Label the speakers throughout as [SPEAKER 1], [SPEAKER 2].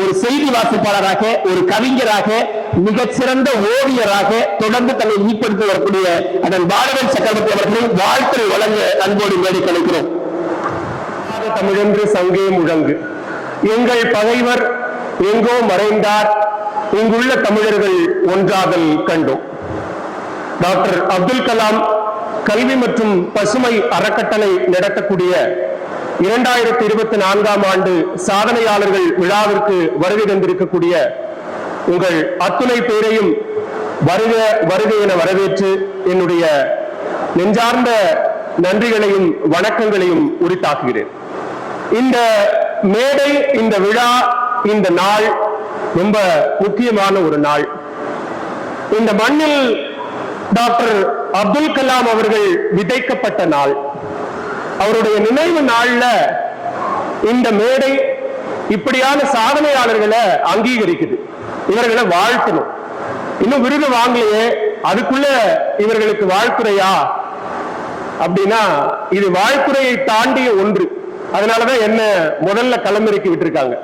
[SPEAKER 1] ஒரு செய்தி வாசிப்பாளராக ஒரு கவிஞராக மிகச்சிறந்த ஓவியராக தொடர்ந்து தன்னை ஈடுபடுத்தி வரக்கூடிய அதன் பாரதன் சக்கரவர்த்தி அவர்களின் வாழ்த்து வழங்க அன்போடு மேடை கலைக்கிறோம்.
[SPEAKER 2] தமிழென்று சங்கே முழங்கு. எங்கள் பகைவர் எங்கோ மறைந்தார். இங்குள்ள தமிழர்கள் ஒன்றாதல் கண்டோம். டாக்டர் அப்துல் கலாம் கல்வி மற்றும் பசுமை அறக்கட்டளை நடத்தக்கூடிய இரண்டாயிரத்தி இருபத்தி நான்காம் ஆண்டு சாதனையாளர்கள் விழாவிற்கு வருகை தந்திருக்கக்கூடிய உங்கள் அத்துணை பேரையும் வருக வருகை என வரவேற்று என்னுடைய நெஞ்சார்ந்த நன்றிகளையும் வணக்கங்களையும் உரித்தாக்குகிறேன். இந்த மேடை இந்த விழா இந்த நாள் ரொம்ப முக்கியமான ஒரு நாள். இந்த மண்ணில் டாக்டர் அப்துல் கலாம் அவர்கள் விதைக்கப்பட்ட நாள். அவருடைய நினைவு நாள்ல இந்த மேடை இப்படியான சாதனையாளர்களை அங்கீகரிக்குது. இவர்களை வாழ்த்தணும். இன்னும் விருது வாங்கலையே அதுக்குள்ள இவர்களுக்கு வாழ்த்துறையா? அப்படின்னா இது வாழ்த்துறையை தாண்டிய ஒன்று. அதனாலதான் என்ன முதல்ல களமிறக்கி விட்டுருக்காங்க.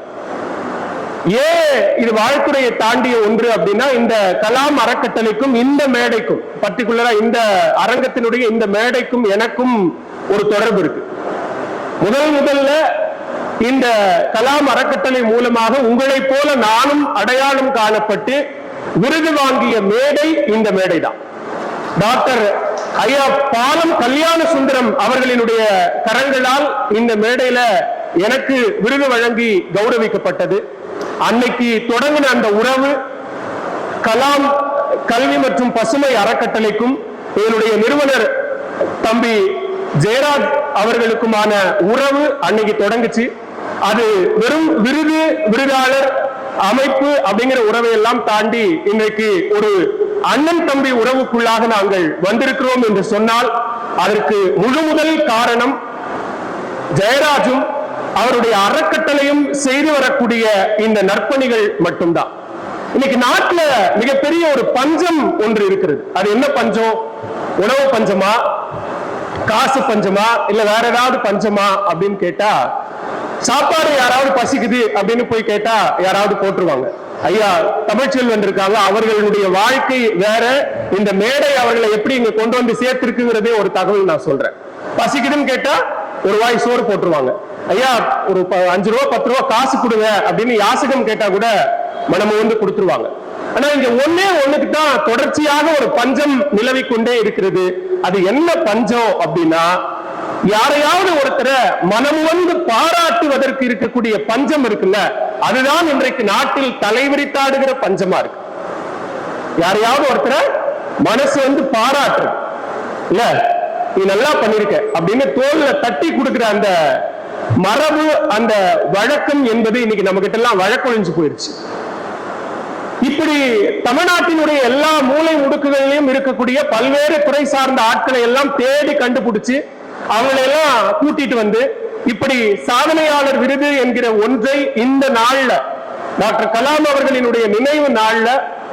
[SPEAKER 2] ஏன் இது வாழ்த்துறையை தாண்டிய ஒன்று அப்படின்னா இந்த கலாம் அறக்கட்டளைக்கும் இந்த மேடைக்கும் பர்டிகுலரா இந்த அரங்கத்தினுடைய இந்த மேடைக்கும் எனக்கும் ஒரு தொடர்பு இருக்கு. முதல் முதல்ல இந்த கலாம் அறக்கட்டளை மூலமாக உங்களைப் போல நானும் அடையாளம் காணப்பட்டு விருது வாங்கிய மேடை இந்த மேடை தான் டாக்டர் ஐயா பாலம் கல்யாண சுந்தரம் அவர்களினுடைய கரங்களால் இந்த மேடையில எனக்கு விருது வழங்கி கௌரவிக்கப்பட்டது. அன்னைக்கு தொடங்கின அந்த உறவு கலாம் கல்வி மற்றும் பசுமை அறக்கட்டளைக்கும் இதனுடைய நிறுவனர் தம்பி ஜெயராஜ் அவர்களுக்குமான உறவு அன்னைக்கு தொடங்குச்சு. அது வெறும் விருது விருதாளர் அமைப்பு அப்படிங்கிற உறவை எல்லாம் தாண்டி இன்றைக்கு ஒரு அண்ணன் தம்பி உறவுக்குள்ளாக நாங்கள் வந்திருக்கிறோம் என்று சொன்னால் அதற்கு முழு முதல் காரணம் ஜெயராஜும் அவருடைய அறக்கட்டளையும் செய்து வரக்கூடிய இந்த நற்பணிகள் மட்டும்தான். இன்னைக்கு நாட்டுல மிகப்பெரிய ஒரு பஞ்சம் ஒன்று இருக்கிறது. அது என்ன பஞ்சம்? உணவு பஞ்சமா? காசு பஞ்சமா இல்ல வேற ஏதாவது பஞ்சமா அப்படின்னு கேட்டா சாப்பாடு யாராவது பசிக்குது அப்படின்னு போய் கேட்டா யாராவது போட்டுருவாங்க. ஐயா தமிழ்ச்செல்வன் இருக்காங்க அவர்களுடைய வாழ்க்கை வேற இந்த மேடை அவர்களை எப்படி இங்க கொண்டு வந்து சேர்த்திருக்குங்கிறதே ஒரு தகவல் நான் சொல்றேன். பசிக்குதுன்னு கேட்டா ஒரு வாய் சோறு போட்டுருவாங்க. ஐயா ஒரு ப- அஞ்சு ரூபா பத்து ரூபா காசு கொடுங்க அப்படின்னு யாசகம் கேட்டா கூட மனமு வந்து கொடுத்துருவாங்க. ஆனா இங்க ஒன்னே ஒண்ணுக்கு தான் தொடர்ச்சியாக ஒரு பஞ்சம் நிலவி கொண்டே இருக்கிறது. அது என்ன பஞ்சம் அப்படின்னா யாரையாவது ஒருத்தரை மனம் வந்து பாராட்டுவதற்கு இருக்கக்கூடிய பஞ்சம் இருக்குல்ல அதுதான் இன்றைக்கு நாட்டில் தலைவிரித்தாடுகிற பஞ்சமா இருக்கு. யாரையாவது ஒருத்தரை மனசு வந்து பாராட்டு. இல்ல நீ நல்லா பண்ணிருக்க அப்படின்னு தோல்ல தட்டி கொடுக்கிற அந்த மரபு அந்த வழக்கம் என்பது இன்னைக்கு நம்ம கிட்ட எல்லாம் வழக்கொழிஞ்சு போயிருச்சு. இப்படி தமிழ்நாட்டினுடைய எல்லா மூளை முடுக்குகளிலும் இருக்கக்கூடிய பல்வேறு துறை சார்ந்த ஆட்களை எல்லாம் தேடி கண்டுபிடிச்சு அவங்களை எல்லாம் கூட்டிட்டு வந்து இப்படி சாதனையாளர் விருது என்கிற ஒன்றை இந்த நாள்ல டாக்டர் கலாம் அவர்களினுடைய நினைவு நாள்ல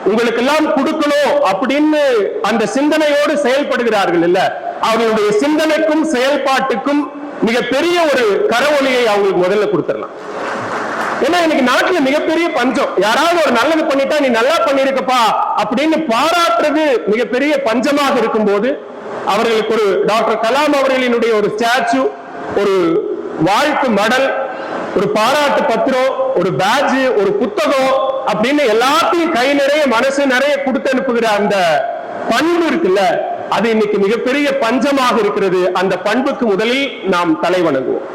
[SPEAKER 2] உங்களுக்கு எல்லாம் கொடுக்கணும் அப்படின்னு அந்த சிந்தனையோடு செயல்படுகிறார்கள் இல்ல. அவர்களுடைய சிந்தனைக்கும் செயல்பாட்டுக்கும் மிகப்பெரிய ஒரு கரவொலியை அவங்களுக்கு முதல்ல கொடுத்துடலாம். ஏன்னா இன்னைக்கு நாட்டுல மிகப்பெரிய பஞ்சம். யாராவது ஒரு நல்லது பண்ணிட்டா நீ நல்லா பண்ணிருக்கப்பா அப்படின்னு பாராட்டுறது மிகப்பெரிய பஞ்சமாக இருக்கும்போது அவர்களுக்கு ஒரு டாக்டர் கலாம் அவர்களினுடைய ஒரு ஸ்டாச்சு ஒரு வாழ்த்து மடல் ஒரு பாராட்டு பத்திரம் ஒரு பேட்ஜ் ஒரு புத்தகம் அப்படின்னு எல்லாத்தையும் கை நிறைய மனசு நிறைய கொடுத்து அனுப்புகிற அந்த பண்பு இருக்குல்ல அது இன்னைக்கு மிகப்பெரிய பஞ்சமாக இருக்கிறது. அந்த பண்புக்கு முதலில் நாம் தலை வணங்குவோம்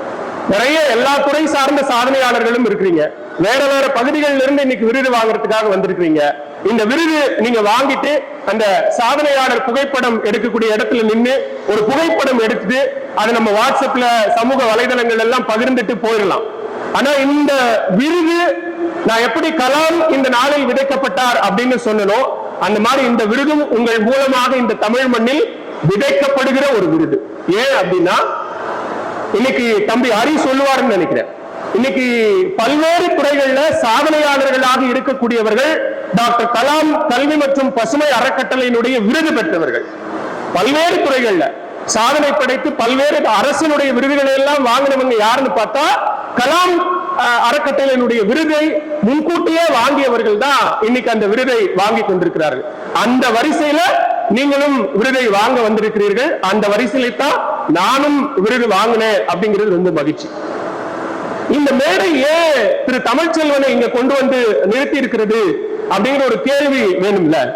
[SPEAKER 2] நிறைய எல்லா துறை சார்ந்த சாதனையாளர்களும் இருக்கிறீங்க. வேற வேற பகுதிகளில் இருந்து இன்னைக்கு விருது வாங்குறதுக்காக வந்திருக்கிறீங்க. இந்த விருது நீங்க வாங்கிட்டு அந்த சாதனையாளர் புகைப்படம் எடுக்கக்கூடிய இடத்துல நின்னு ஒரு புகைப்படம் எடுத்துட்டு அதை நம்ம வாட்ஸ்அப்ல சமூக வலைதளங்கள் எல்லாம் பகிர்ந்துட்டு போயிடலாம். ஆனா இந்த விருது நான் எப்படி கலாம் இந்த நாளில் விதைக்கப்பட்டார் அப்படின்னு சொன்னனோ அந்த மாதிரி இந்த விருதும் உங்கள் மூலமாக இந்த தமிழ் மண்ணில் விதைக்கப்படுகிற ஒரு விருது. ஏன் அப்படின்னா இன்னைக்கு தம்பி ஹரி சொல்லுவாருன்னு நினைக்கிறேன். இன்னைக்கு பல்வேறு துறைகள்ல சாதனையாளர்களாக இருக்கக்கூடியவர்கள் டாக்டர் கலாம் கல்வி மற்றும் பசுமை அறக்கட்டளையினுடைய விருது பெற்றவர்கள். பல்வேறு துறைகள்ல சாதனை படைத்து பல்வேறு அரசினுடைய விருதுகளை எல்லாம் வாங்கினவங்க யாருன்னு பார்த்தா கலாம் அறக்கட்டளையினுடைய விருதை முன்கூட்டியே வாங்கியவர்கள் தான் இன்னைக்கு அந்த விருதை வாங்கி கொண்டிருக்கிறார்கள். அந்த வரிசையில நீங்களும் விருதை வாங்க வந்திருக்கிறீர்கள். அந்த வரிசையில தான் நானும் விருது வாங்கினேன் அப்படிங்கிறது ரொம்ப மகிழ்ச்சி. இந்த மேடை ஏன் திரு தமிழ்ச்செல்வனை இங்க கொண்டு வந்து நிறுத்தி இருக்கிறது அப்படிங்கிற ஒரு கேள்வி வேணும்ல?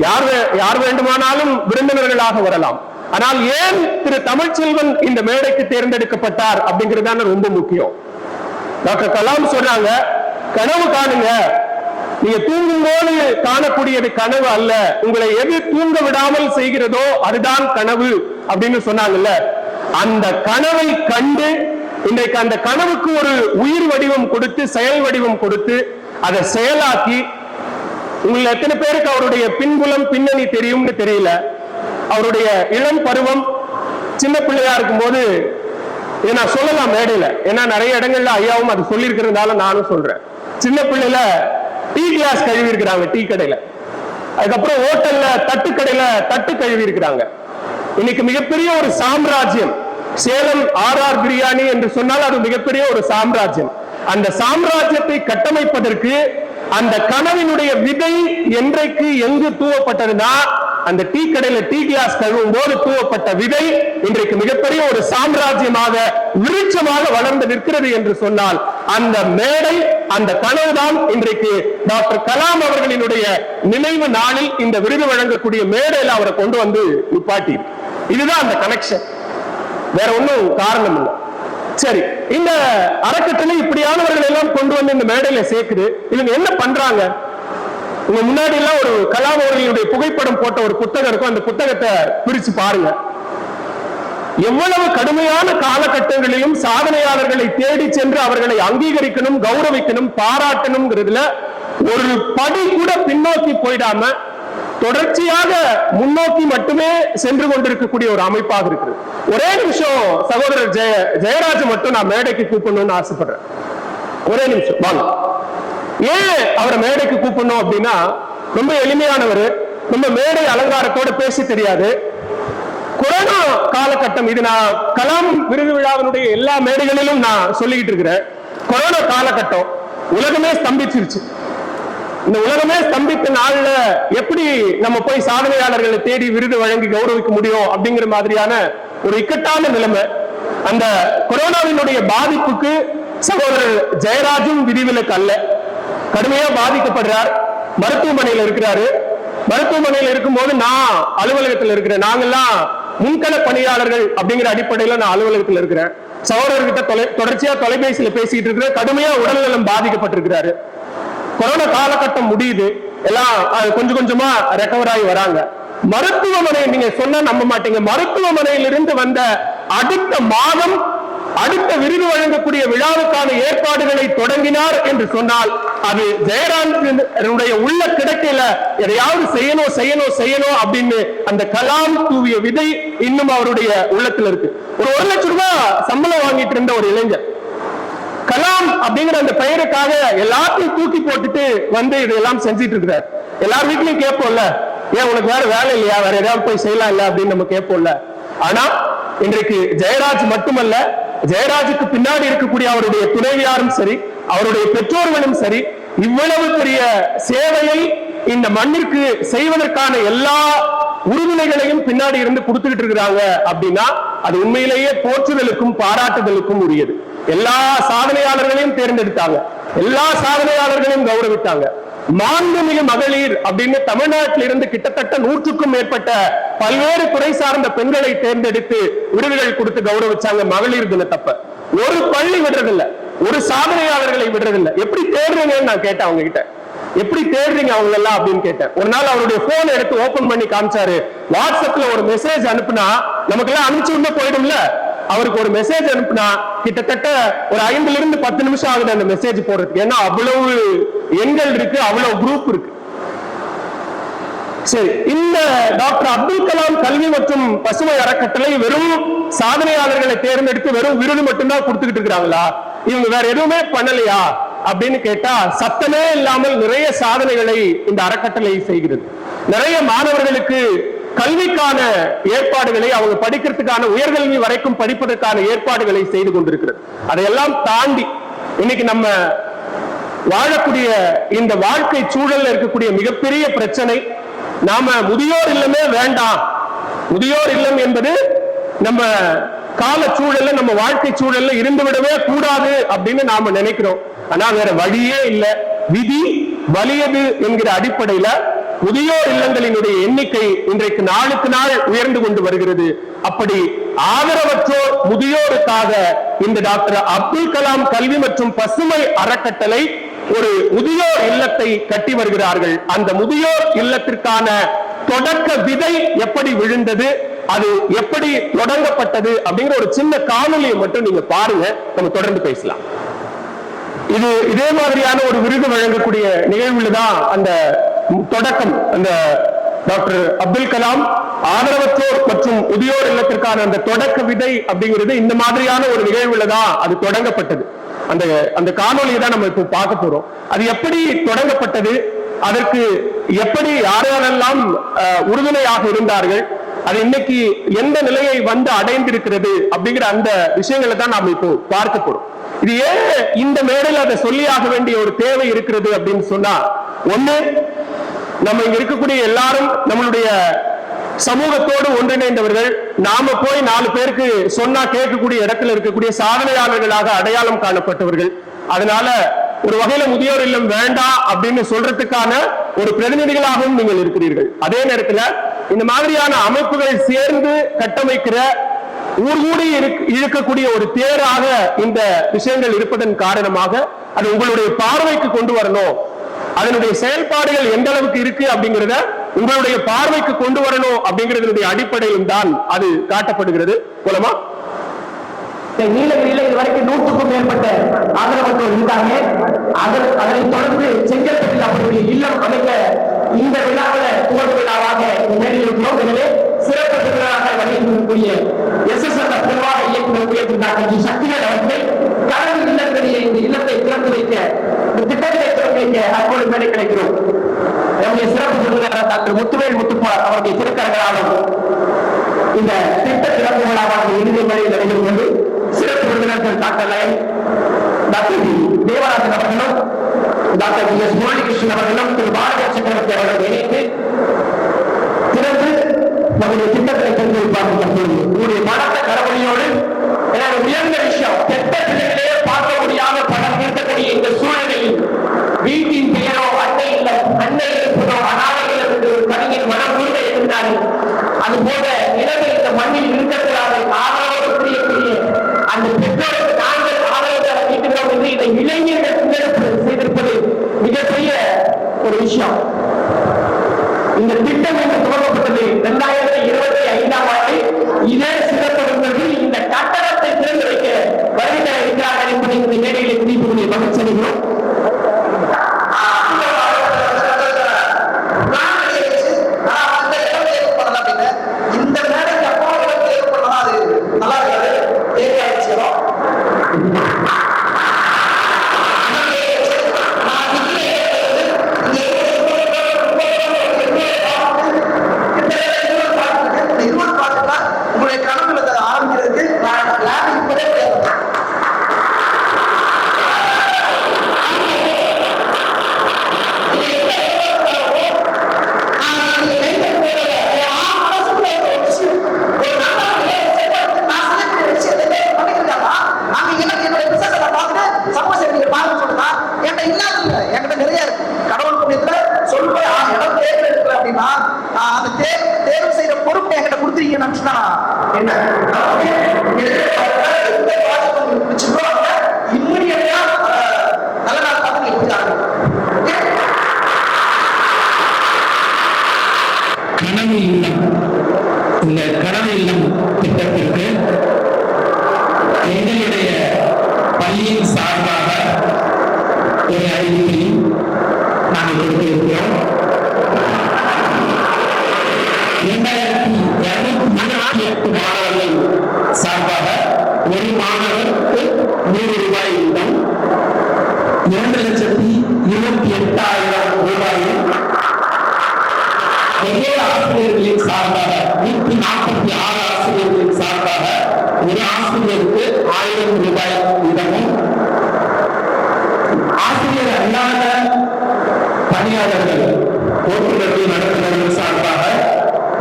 [SPEAKER 2] யார் வே- யார் வேண்டுமானாலும் விருந்தினர்களாக வரலாம். ஆனால் ஏன் திரு தமிழ்ச்செல்வன் இந்த மேடைக்கு தேர்ந்தெடுக்கப்பட்டார் அப்படிங்கிறது ரொம்ப முக்கியம். டாக்டர் கலாம் சொன்னாங்க கனவு காணுங்க. நீங்க தூங்கும் போது காணக்கூடியது கனவு அல்ல. உங்களை எது தூங்க விடாமல் செய்கிறதோ அதுதான் கனவு அப்படின்னு சொன்னாங்கல்ல. அந்த கனவை கண்டு இன்றைக்கு அந்த கனவுக்கு ஒரு உயிர் வடிவம் கொடுத்து செயல் வடிவம் கொடுத்து அதை செயலாக்கி உங்களை எத்தனை பேருக்கு அவருடைய பின்புலம் பின்னணி தெரியும்னு தெரியல. அவருடைய இளம் பருவம் சின்ன பிள்ளையா இருக்கும்போது இதை நான் சொல்லலாம் மேடையில. ஏன்னா நிறைய இடங்கள்ல ஐயாவும் அது சொல்லியிருக்கிறதுனால நானும் சொல்றேன். சின்ன பிள்ளையில டீ கிளாஸ் கழுவி இருக்கிறாங்க டீ கடையில. அதுக்கப்புறம் ஹோட்டல்ல தட்டு கடையில தட்டு கழுவி இருக்கிறாங்க இன்னைக்கு மிகப்பெரிய ஒரு சாம்ராஜ்யம். சேலம் ஆர் ஆர் பிரியாணி என்று சொன்னால் அது மிகப்பெரிய ஒரு சாம்ராஜ்யம். அந்த சாம்ராஜ்யத்தை கட்டமைப்பதற்கு அந்த கனவினுடைய விதை என்றைக்கு எங்கு தூவப்பட்டதுன்னா அந்த டீ கடையில டீ கிளாஸ் கழுவும் போது தூவப்பட்ட விதை இன்றைக்கு மிகப்பெரிய ஒரு சாம்ராஜ்யமாக விருட்சமாக வளர்ந்து நிற்கிறது என்று சொன்னால் அந்த மேடை அந்த கனவுதான் இன்றைக்கு டாக்டர் கலாம் அவர்களினுடைய நினைவு நாளில் இந்த விருது வழங்கக்கூடிய மேடையில் அவரை கொண்டு வந்து நிப்பாட்டி. இதுதான் அந்த கனெக்ஷன் வேற ஒன்றும் காரணம் இல்லை. சரி இந்த அறக்கட்டளை இப்படியானவர்கள் எல்லாம் கொண்டு வந்து இந்த மேடையில சேர்க்குது. இவங்க என்ன பண்றாங்க? உங்க முன்னாடி எல்லாம் ஒரு கலாம் அவர்களுடைய புகைப்படம் போட்ட ஒரு புத்தகம் இருக்கும். அந்த புத்தகத்தை பிரிச்சு பாருங்க. எவ்வளவு கடுமையான காலகட்டங்களிலும் சாதனையாளர்களை தேடி சென்று அவர்களை அங்கீகரிக்கணும் கௌரவிக்கணும் பாராட்டணுங்கிறதுல ஒரு படி கூட பின்னோக்கி போயிடாம தொடர்ச்சியாக முன்னோக்கி மட்டுமே சென்று கொண்டிருக்கக்கூடிய ஒரு அமைப்பாக இருக்குது. ஒரே நிமிஷம் சகோதரர் ஜெய ஜெயராஜ் மட்டும் நான் மேடைக்கு கூப்பிடணும்னு ஆசைப்படுறேன். ஒரே நிமிஷம் வாங்க. ஏன் அவரை மேடைக்கு கூப்பிடணும் அப்படின்னா ரொம்ப எளிமையானவர் ரொம்ப மேடை அலங்காரத்தோட பேச தெரியாது. கொரோனா காலகட்டம் இது நான் கலாம் விருது விழாவினுடைய எல்லா மேடைகளிலும் நான் சொல்லிக்கிட்டு இருக்கிறேன். கொரோனா காலகட்டம் உலகமே ஸ்தம்பிச்சிருச்சு. இந்த உலகமே ஸ்தம்பித்த நாள்ல எப்படி நம்ம போய் சாதனையாளர்களை தேடி விருது வழங்கி கௌரவிக்க முடியும் அப்படிங்கிற மாதிரியான ஒரு இக்கட்டான நிலைமை. அந்த கொரோனாவினுடைய பாதிப்புக்கு சகோதரர் ஜெயராஜும் விதிவிலக்கு அல்ல. கடுமையா பாதிக்கப்படுறார். மருத்துவமனையில் இருக்கிறாரு. மருத்துவமனையில் இருக்கும்போது நான் அலுவலகத்தில் இருக்கிறேன். நாங்கெல்லாம் முன்கள பணியாளர்கள் அப்படிங்கிற அடிப்படையில நான் அலுவலகத்தில் இருக்கிறேன். சகோதரர்கிட்ட தொலை தொடர்ச்சியா தொலைபேசியில பேசிட்டு இருக்கிறேன். கடுமையா உடல்நலம் பாதிக்கப்பட்டிருக்கிறாரு. கொரோனா காலகட்டம் முடியுது. எல்லாம் அது கொஞ்சம் கொஞ்சமா ரெக்கவர் ஆகி வராங்க. மருத்துவமனை நீங்க சொன்னா நம்ப மாட்டீங்க. மருத்துவமனையிலிருந்து வந்த அடுத்த மாதம் அடுத்த விருது வழங்கக்கூடிய விழாவுக்கான ஏற்பாடுகளை தொடங்கினார் என்று சொன்னால் அது ஜெயராஜனுடைய உள்ள கிடைக்கல எதையாவது செய்யணும் செய்யணும் செய்யணும் அப்படின்னு அந்த கலாம் தூவிய விதை இன்னும் அவருடைய உள்ளத்துல இருக்கு. ஒரு ஒரு லட்சம் ரூபாய் சம்பளம் வாங்கிட்டு இருந்த ஒரு இளைஞர். கலாம் அப்படிங்கிற அந்த பெயருக்காக எல்லாத்தையும் தூக்கி போட்டுட்டு வந்து இதெல்லாம் செஞ்சிட்டு இருக்கிறார். எல்லார் வீட்லயும் கேட்போம்ல ஏன் உனக்கு வேற வேலை இல்லையா? வேற ஏதாவது போய் செய்யலாம் இல்ல? அப்படின்னு நம்ம கேட்போம்ல. ஆனா இன்றைக்கு ஜெயராஜ் மட்டுமல்ல ஜெயராஜுக்கு பின்னாடி இருக்கக்கூடிய அவருடைய துணைவியாரும் சரி அவருடைய பெற்றோர்களும் சரி இவ்வளவு பெரிய சேவையை இந்த மண்ணிற்கு செய்வதற்கான எல்லா உறுதுணைகளையும் பின்னாடி இருந்து கொடுத்துக்கிட்டு இருக்கிறாங்க அப்படின்னா அது உண்மையிலேயே போற்றுதலுக்கும் பாராட்டுதலுக்கும் உரியது. எல்லா சாதனையாளர்களையும் தேர்ந்தெடுத்தாங்க. எல்லா சாதனையாளர்களையும் கௌரவித்தாங்க. மாண்புமிகு மகளிர் அப்படின்னு தமிழ்நாட்டில் இருந்து கிட்டத்தட்ட நூற்றுக்கும் மேற்பட்ட பல்வேறு துறை சார்ந்த பெண்களை தேர்ந்தெடுத்து விருதுகள் கொடுத்து கௌரவிச்சாங்க மகளிர் தினத்தப்ப. ஒரு பள்ளி விடுறதில்ல. ஒரு சாதனையாளர்களை விடுறதில்ல. எப்படி தேடுறீங்கன்னு நான் கேட்டேன் அவங்க கிட்ட எப்படி தேடுறீங்க அவங்க எல்லாம் அப்படின்னு கேட்டேன். ஒரு நாள் அவருடைய போன் எடுத்து ஓபன் பண்ணி காமிச்சாரு. வாட்ஸ்அப்ல ஒரு மெசேஜ் அனுப்புனா நமக்கு எல்லாம் அனுப்பிச்சு போயிடும்ல. அவருக்கு ஒரு மெசேஜ் அனுப்புனா கிட்டத்தட்ட ஒரு ஐந்துல இருந்து பத்து நிமிஷம் ஆகுது அந்த மெசேஜ் போடுறதுக்கு. ஏன்னா அவ்வளவு எண்கள் இருக்கு அவ்வளவு குரூப் இருக்கு. சரி இந்த டாக்டர் அப்துல் கலாம் கல்வி மற்றும் பசுமை அறக்கட்டளை வெறும் சாதனையாளர்களை தேர்ந்தெடுத்து வெறும் விருது மட்டும்தான் கொடுத்துக்கிட்டு இருக்கிறாங்களா? இவங்க வேற எதுவுமே பண்ணலையா? அப்படின்னு கேட்டா சத்தமே இல்லாமல் நிறைய சாதனைகளை இந்த அறக்கட்டளை செய்கிறது. நிறைய மாணவர்களுக்கு கல்விக்கான ஏற்பாடுகளை அவங்க படிக்கிறதுக்கான உயர்கல்வி வரைக்கும் படிப்பதற்கான ஏற்பாடுகளை செய்து கொண்டிருக்கிறது. அதையெல்லாம் தாண்டி இன்னைக்கு நம்ம வாழக்கூடிய இந்த வாழ்க்கை சூழல்ல இருக்கக்கூடிய மிகப்பெரிய பிரச்சனை நாம முதியோர் இல்லமே வேண்டாம். முதியோர் இல்லம் என்பது நம்ம கால சூழல்ல நம்ம வாழ்க்கை சூழல்ல இருந்து விடவே கூடாது அப்படின்னு நாம நினைக்கிறோம். ஆனா வேற வழியே இல்லை. விதி வலியது என்கிற அடிப்படையில முதியோர் இல்லங்களினுடைய எண்ணிக்கை இன்றைக்கு நாளுக்கு நாள் உயர்ந்து கொண்டு வருகிறது. அப்படி ஆதரவற்றோர் முதியோருக்காக இந்த டாக்டர் அப்துல் கலாம் கல்வி மற்றும் பசுமை அறக்கட்டளை ஒரு முதியோர் இல்லத்தை கட்டி வருகிறார்கள். அந்த முதியோர் இல்லத்திற்கான தொடக்க விதை எப்படி விழுந்தது அது எப்படி தொடங்கப்பட்டது அப்படிங்கிற ஒரு சின்ன காணொலியை மட்டும் நீங்க பாருங்க. நம்ம தொடர்ந்து பேசலாம். இது இதே மாதிரியான ஒரு விருது வழங்கக்கூடிய நிகழ்வுல தான் அந்த தொடக்கம் அந்த டாக்டர் அப்துல் கலாம் ஆதரவற்றோர் மற்றும் முதியோர் இல்லத்திற்கான அந்த தொடக்க விதை அப்படிங்கிறது இந்த மாதிரியான ஒரு நிகழ்வுல தான் அது தொடங்கப்பட்டது. அந்த அந்த காணொலியை தான் நம்ம இப்போ பார்க்க போறோம். அது எப்படி தொடங்கப்பட்டது? அதற்கு எப்படி யாரெல்லாம் அஹ், உறுதுணையாக இருந்தார்கள்? அது இன்னைக்கு எந்த நிலையை வந்து அடைந்திருக்கிறது அப்படிங்கிற அந்த விஷயங்களை தான் நாம் இப்போ பார்க்க போறோம். இது ஏன் இந்த மேடையில் அதை சொல்லியாக வேண்டிய ஒரு தேவை இருக்கிறது அப்படின்னு சொன்னா ஒண்ணு நம்ம இங்க இருக்கக்கூடிய எல்லாரும் நம்மளுடைய சமூகத்தோடு ஒன்றிணைந்தவர்கள் நாம போய் நாலு பேருக்கு சொன்னா கேட்கக்கூடிய இடத்துல இருக்கக்கூடிய சாதனையாளர்களாக அடையாளம் காணப்பட்டவர்கள். அதனால ஒரு வகையில முதியோர் இல்லம் வேண்டாம் அப்படின்னு சொல்றதுக்கான ஒரு பிரதிநிதிகளாகவும் நீங்கள் இருக்கிறீர்கள். அதே நேரத்துல இந்த மாதிரியான அமைப்புகள் சேர்ந்து கட்டமைக்கிற ஊர் ஊடி இழுக்கக்கூடிய ஒரு தேராக இந்த விஷயங்கள் இருப்பதன் காரணமாக அது உங்களுடைய பார்வைக்கு கொண்டு வரணும். அதனுடைய செயல்பாடுகள் எந்த அளவுக்கு இருக்கு அப்படிங்கிறத உங்களுடைய பார்வைக்கு கொண்டு வரணும் அப்படிங்கிறதுடைய அடிப்படையில் தான் அது காட்டப்படுகிறது. போலமா?
[SPEAKER 1] நீலகிரியில இதுவரைக்கும் நூற்றுக்கும் மேற்பட்ட ஆதரவர்கள் இருந்தாங்க. அதனை தொடர்ந்து செங்கல்பட்டில் அவருடைய இல்லம் அமைக்க இந்த விழாவில் துவக்க விழாவாக முன்னேறியிருக்கிறோம். எனவே சிறப்பு விருந்தினராக வழியிருக்கக்கூடிய எஸ் எஸ் எஸ் நிர்வாக இயக்குநர் சக்திகள் அவர்கள். கடல் இல்லத்திலேயே இந்த இல்லத்தை திறந்து வைக்க திட்டத்தை வைக்க அப்போது மேடை கிடைக்கிறோம். நம்முடைய சிறப்பு விருந்தினர் டாக்டர் முத்துவேல் முத்துப்பார் அவருடைய திருக்கரங்களாலும் இந்த திட்ட திறப்பு விழாவாக இறுதி மேடையில் நடைபெறுகிறது. சிறப்பு விருந்தினர்கள் டாக்டர் லயன் டாக்டர் தேவராஜன் அவர்களும் டாக்டர் டி எஸ். முரளிகிருஷ்ணன் அவர்களும் திரு. பாரதிய சக்கரவர்த்தி அவர்கள் இணைந்து திறந்து நம்முடைய திட்டத்தை திறந்து வைப்பார்கள் தற்பொழுது உங்களுடைய கரவழியோடு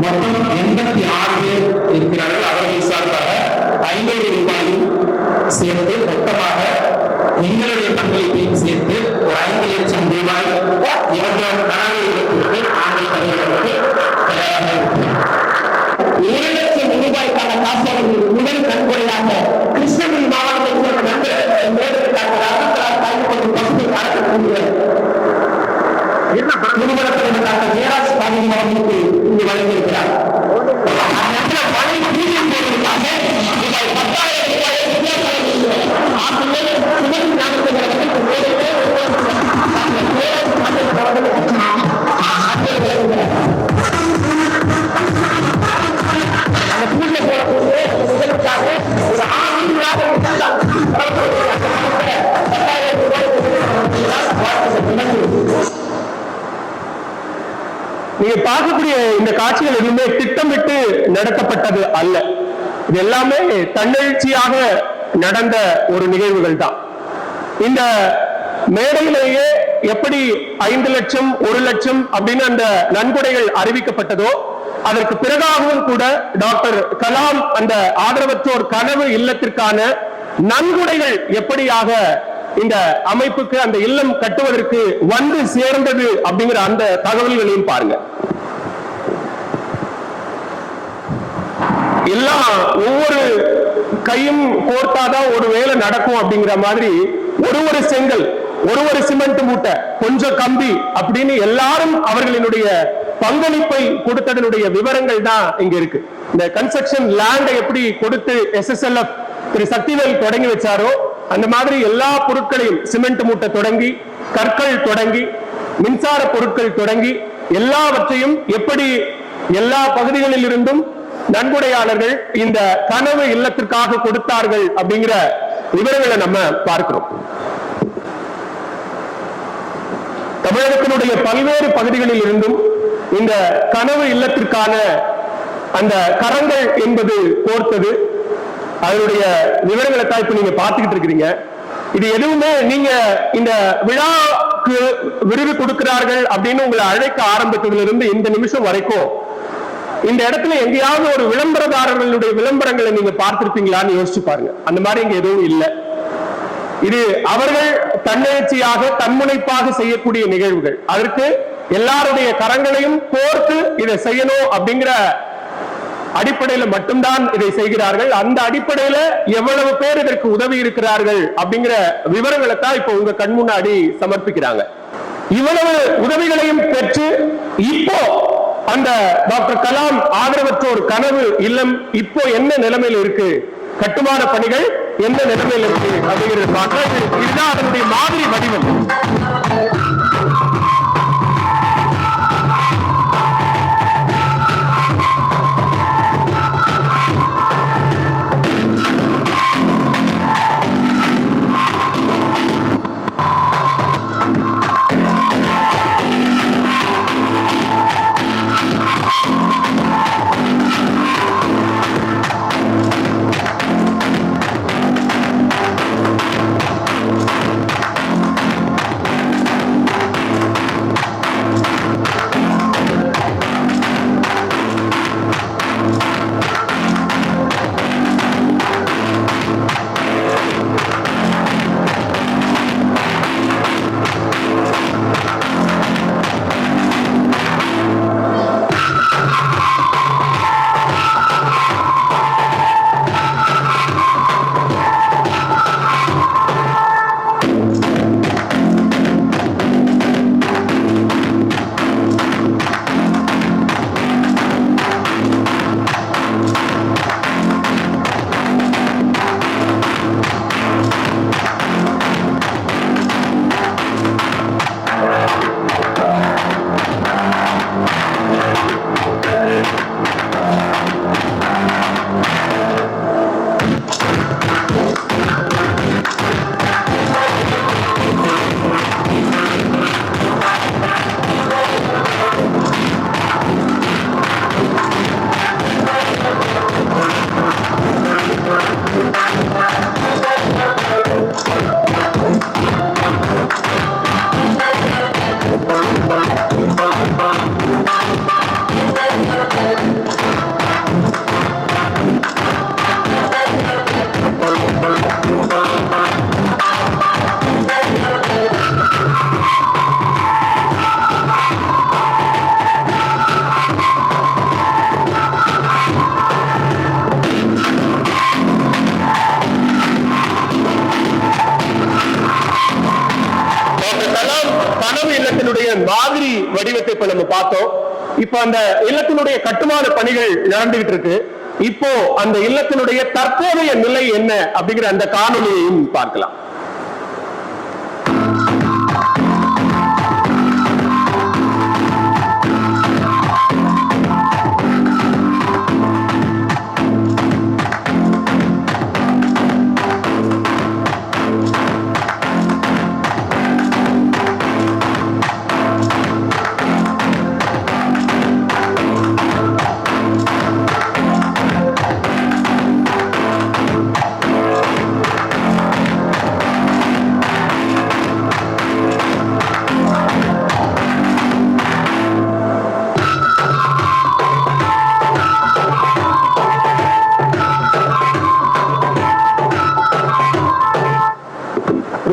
[SPEAKER 3] மொத்தம் எண்பத்தி ஆறு பேர் இருக்கிறார்கள். அவர்கள் சார்பாக ஐநூறு ரூபாயும் சேர்த்து மொத்தமாக எங்களுடைய
[SPEAKER 1] பங்களிப்பை
[SPEAKER 2] நீங்க பார்க்கக்கூடிய இந்த காட்சிகள் எதுவுமே திட்டமிட்டு நடத்தப்பட்டது அல்ல. இது எல்லாமே தன்னெழுச்சியாக நடந்த ஒரு நிகழ்வுகள் தான். இந்த மேடையிலேயே எப்படி ஐந்து லட்சம் ஒரு லட்சம் அப்படின்னு அந்த நன்கொடைகள் அறிவிக்கப்பட்டதோ அதற்கு பிறகாகவும் கூட டாக்டர் கலாம் அந்த ஆதரவற்றோர் கனவு இல்லத்திற்கான நன்கொடைகள் எப்படியாக இந்த அமைப்புக்கு அந்த இல்லம் கட்டுவதற்கு வந்து சேர்ந்தது அப்படிங்கிற அந்த தகவல்களையும் பாருங்க. எல்லாம் ஒவ்வொரு கையும் கோர்த்தாதான் ஒரு வேலை நடக்கும் அப்படிங்கிற மாதிரி ஒரு ஒரு செங்கல் ஒரு ஒரு சிமெண்ட் மூட்டை கொஞ்சம் கம்பி அப்படின்னு எல்லாரும் அவர்களினுடைய பங்களிப்பை கொடுத்ததனுடைய விவரங்கள் தான் இங்க இருக்கு. இந்த கன்ஸ்ட்ரக்ஷன் லேண்டை எப்படி கொடுத்து எஸ்எஸ்எல்எஃப் திரு சக்திவேல் தொடங்கி வச்சாரோ அந்த மாதிரி எல்லா பொருட்களையும் சிமெண்ட் மூட்டை தொடங்கி கற்கள் தொடங்கி மின்சார பொருட்கள் தொடங்கி எல்லாவற்றையும் எப்படி எல்லா பகுதிகளில் இருந்தும் நன்கொடையாளர்கள் இந்த கனவு இல்லத்திற்காக கொடுத்தார்கள் அப்படிங்கிற விவரங்களை நம்ம பார்க்கிறோம். தமிழகத்தினுடைய பல்வேறு பகுதிகளில் இருந்தும் இந்த கனவு இல்லத்திற்கான அந்த கரங்கள் என்பது கோர்த்தது. அதனுடைய விவரங்களை தான் இப்ப நீங்க பார்த்துக்கிட்டு இருக்கிறீங்க. இது எதுவுமே நீங்க இந்த விழாக்கு விருது கொடுக்கிறார்கள் அப்படின்னு உங்களை அழைக்க ஆரம்பித்ததுல இருந்து இந்த நிமிஷம் வரைக்கும் இந்த இடத்துல எங்கேயாவது ஒரு விளம்பரதாரர்களுடைய விளம்பரங்களை நீங்க பார்த்திருப்பீங்களான்னு யோசிச்சு பாருங்க. அந்த மாதிரி இங்க எதுவும் இல்லை. இது அவர்கள் தன்னெழுச்சியாக தன்முனைப்பாக செய்யக்கூடிய நிகழ்வுகள். அதற்கு எல்லாருடைய கரங்களையும் கோர்த்து இதை செய்யணும் அப்படிங்கிற அடிப்படையில மட்டும்தான் இதை செய்கிறார்கள். அந்த அடிப்படையில எவ்வளவு பேர் இதற்கு உதவி இருக்கிறார்கள் அப்படிங்கிற விவரங்களை தான் இப்போ உங்க கண் முன்னாடி சமர்ப்பிக்கிறாங்க. இவ்வளவு உதவிகளையும் பெற்று இப்போ அந்த டாக்டர் கலாம் ஆதரவற்றோர் கனவு இல்லம் இப்போ என்ன நிலைமையில இருக்கு? கட்டுமான பணிகள் எந்த நிலைமையில இருக்கு? அப்படிங்கிறது பார்த்தா இதுதான் அதனுடைய மாதிரி வடிவம். இப்ப அந்த இல்லத்தினுடைய கட்டுமான பணிகள் நடந்துகிட்டு இருக்கு இப்போ அந்த இல்லத்தினுடைய தற்போதைய நிலை என்ன அப்படிங்கிற அந்த காணொலியையும் பார்க்கலாம்.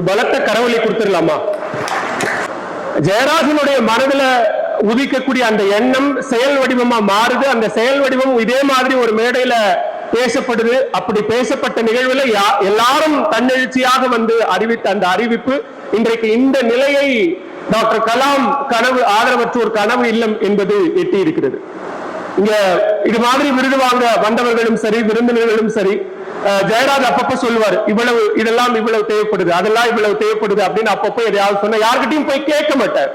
[SPEAKER 2] ஒரு பலத்த கரவொலி கொடுத்துடலாமா? ஜெயராஜனுடைய மனதுல உதிக்கக்கூடிய அந்த எண்ணம் செயல் வடிவமா மாறுது. அந்த செயல் வடிவம் இதே மாதிரி ஒரு மேடையில பேசப்படுது. அப்படி பேசப்பட்ட நிகழ்வுல யா- எல்லாரும் தன்னெழுச்சியாக வந்து அறிவித்த அந்த அறிவிப்பு இன்றைக்கு இந்த நிலையை டாக்டர் கலாம் கனவு ஆதரவற்றோர் கனவு இல்லம் என்பது எட்டி இருக்கிறது இங்க இது மாதிரி விருது வாங்க வந்தவர்களும் சரி விருந்தினர்களும் சரி ஜெயராஜ் அப்பப்ப சொல்லுவார் இவ்வளவு இதெல்லாம் இவ்வளவு தேவைப்படுது அதெல்லாம் இவ்வளவு தேவைப்படுது அப்படின்னு அப்பப்போ எதையாவது சொன்ன யார்கிட்டயும் போய் கேட்க மாட்டார்.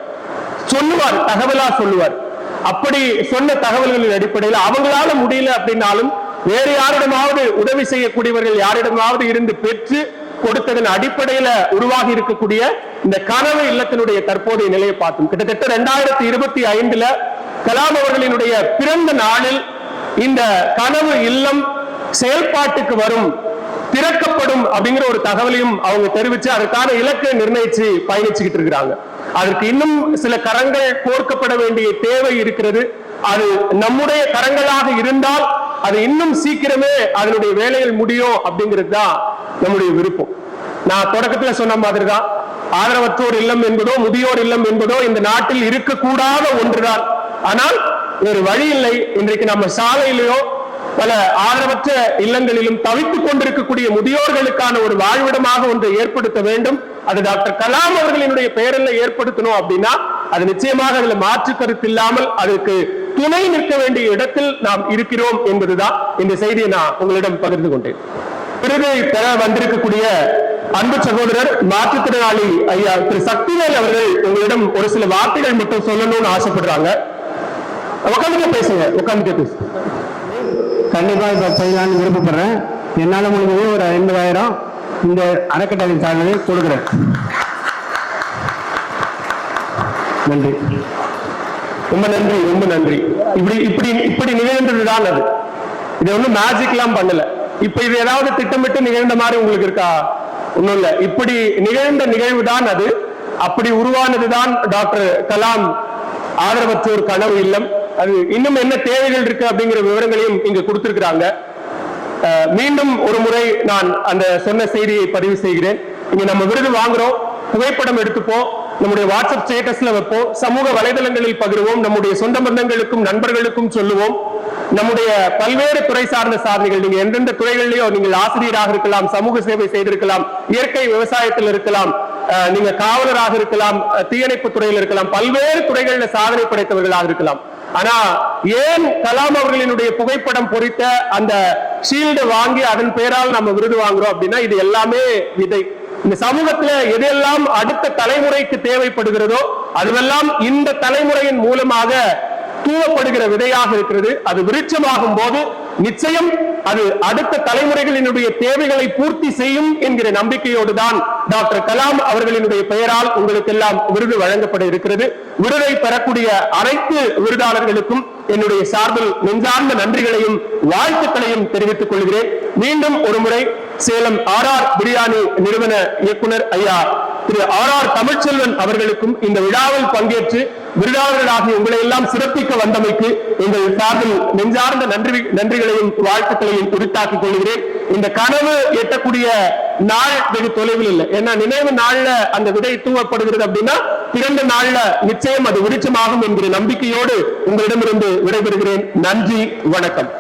[SPEAKER 2] சொல்லுவார் தகவலா சொல்லுவார். அப்படி சொன்ன தகவல்களின் அடிப்படையில் அவங்களால முடியல அப்படின்னாலும் வேறு யாரிடமாவது உதவி செய்யக்கூடியவர்கள் யாரிடமாவது இருந்து பெற்று கொடுத்ததன் அடிப்படையில உருவாகி இருக்கக்கூடிய இந்த கனவு இல்லத்தினுடைய தற்போதைய நிலையை பார்த்தோம். கிட்டத்தட்ட ரெண்டாயிரத்தி இருபத்தி ஐந்துல கலாம் அவர்களினுடைய பிறந்த நாளில் இந்த கனவு இல்லம் செயல்பாட்டுக்கு வரும் திறக்கப்படும் அப்படிங்கிற ஒரு தகவலையும் அவங்க தெரிவிச்சு அதற்கான இலக்கை நிர்ணயிச்சு பயணிச்சுக்கிட்டு இருக்கிறாங்க. அதற்கு இன்னும் சில கரங்கள் கோர்க்கப்பட வேண்டிய தேவை இருக்கிறது. அது நம்முடைய கரங்களாக இருந்தால் அது இன்னும் சீக்கிரமே அதனுடைய வேலைகள் முடியும் அப்படிங்கிறது தான் நம்முடைய விருப்பம். நான் தொடக்கத்துல சொன்ன மாதிரிதான் ஆதரவற்றோர் இல்லம் என்பதோ முதியோர் இல்லம் என்பதோ இந்த நாட்டில் இருக்கக்கூடாத ஒன்றுதான். ஆனால் ஒரு வழி இல்லை. இன்றைக்கு நம்ம சாலையிலேயோ பல ஆதரவற்ற இல்லங்களிலும் தவித்துக் கொண்டிருக்கக்கூடிய முதியோர்களுக்கான ஒரு வாழ்விடமாக ஒன்றை ஏற்படுத்த வேண்டும். அது டாக்டர் கலாம் அவர்களினுடைய பெயரில் ஏற்படுத்தணும் அப்படின்னா அது நிச்சயமாக அதுல மாற்று கருத்து இல்லாமல் அதற்கு துணை நிற்க வேண்டிய இடத்தில் நாம் இருக்கிறோம் என்பதுதான் இந்த செய்தியை நான் உங்களிடம் பகிர்ந்து கொண்டேன். விருதை பெற வந்திருக்கக்கூடிய அன்பு சகோதரர் மாற்றுத்திறனாளி ஐயா திரு சக்திவேல் அவர்கள் உங்களிடம் ஒரு சில வார்த்தைகள் மட்டும் சொல்லணும்னு ஆசைப்படுறாங்க. உட்காந்துட்டே பேசுங்க உட்காந்துட்டே பேசுங்க.
[SPEAKER 4] கண்டிப்பா இப்ப செய்யலாம்னு விருப்பப்படுறேன். என்னால் முடிஞ்சது ஒரு ஐம்பதாயிரம் இந்த அறக்கட்டளை சார்பில் கொடுக்குறேன். நன்றி.
[SPEAKER 2] ரொம்ப நன்றி ரொம்ப நன்றி. இப்படி இப்படி இப்படி நிகழ்ந்ததுதான் அது. இது ஒண்ணும் மேஜிக் எல்லாம் பண்ணல. இப்ப இது ஏதாவது திட்டமிட்டு நிகழ்ந்த மாதிரி உங்களுக்கு இருக்கா? ஒண்ணும் இல்லை. இப்படி நிகழ்ந்த நிகழ்வு தான் அது. அப்படி உருவானதுதான் டாக்டர் கலாம் ஆதரவற்றோர் கனவு இல்லம். அது இன்னும் என்ன தேவைகள் இருக்கு அப்படிங்கிற விவரங்களையும் இங்க கொடுத்திருக்கிறாங்க. மீண்டும் ஒரு முறை நான் அந்த சொன்ன செய்தியை பதிவு செய்கிறேன். இங்க நம்ம விருது வாங்குறோம். புகைப்படம் எடுத்துப்போம். நம்முடைய வாட்ஸ்அப் ஸ்டேட்டஸ்ல வைப்போம். சமூக வலைதளங்களில் பகிர்வோம். நம்முடைய சொந்த பந்தங்களுக்கும் நண்பர்களுக்கும் சொல்லுவோம். நம்முடைய பல்வேறு துறை சார்ந்த சாதனைகள் நீங்க எந்தெந்த துறைகளிலேயோ நீங்கள் ஆசிரியராக இருக்கலாம் சமூக சேவை செய்திருக்கலாம் இயற்கை விவசாயத்தில் இருக்கலாம் நீங்க காவலராக இருக்கலாம் தீயணைப்பு துறையில் இருக்கலாம் பல்வேறு துறைகளில் சாதனை படைத்தவர்களாக இருக்கலாம். ஆனா ஏன் கலாம் அவர்களினுடைய புகைப்படம் பொறித்த அந்த ஷீல்டு வாங்கி அதன் பெயரால் நம்ம விருது வாங்குறோம் அப்படின்னா இது எல்லாமே விதை. இந்த சமூகத்துல எதெல்லாம் அடுத்த தலைமுறைக்கு தேவைப்படுகிறதோ அதுவெல்லாம் இந்த தலைமுறையின் மூலமாக தூவப்படுகிற விதையாக இருக்கிறது. அது விருட்சமாகும் போது நிச்சயம் அது அடுத்த தலைமுறைகளினுடைய தேவைகளை பூர்த்தி செய்யும் என்கிற நம்பிக்கையோடு தான் டாக்டர் கலாம் அவர்களினுடைய பெயரால் உங்களுக்கு எல்லாம் விருது வழங்கப்பட இருக்கிறது. விருதை பெறக்கூடிய அனைத்து விருதாளர்களுக்கும் என்னுடைய சார்பில் நெஞ்சார்ந்த நன்றிகளையும் வாழ்த்துக்களையும் தெரிவித்துக் கொள்கிறேன். மீண்டும் ஒரு முறை சேலம் ஆர் ஆர் பிரியாணி நிறுவன இயக்குனர் ஐயா திரு ஆர் ஆர் தமிழ்ச்செல்வன் அவர்களுக்கும் இந்த விழாவில் பங்கேற்று விருதாளர்களாகி உங்களை எல்லாம் சிறப்பிக்க வந்தமைக்கு எங்கள் சார்பில் நெஞ்சார்ந்த நன்றி நன்றிகளையும் வாழ்த்துக்களையும் உரித்தாக்கிக் கொள்கிறேன். இந்த கனவு எட்டக்கூடிய நாள் வெகு தொலைவில் இல்லை. ஏன்னா நினைவு நாள்ல அந்த விதை தூவப்படுகிறது அப்படின்னா பிறந்த நாள்ல நிச்சயம் அது விருட்சமாகும் என்கிற நம்பிக்கையோடு உங்களிடமிருந்து விடைபெறுகிறேன். நன்றி வணக்கம்.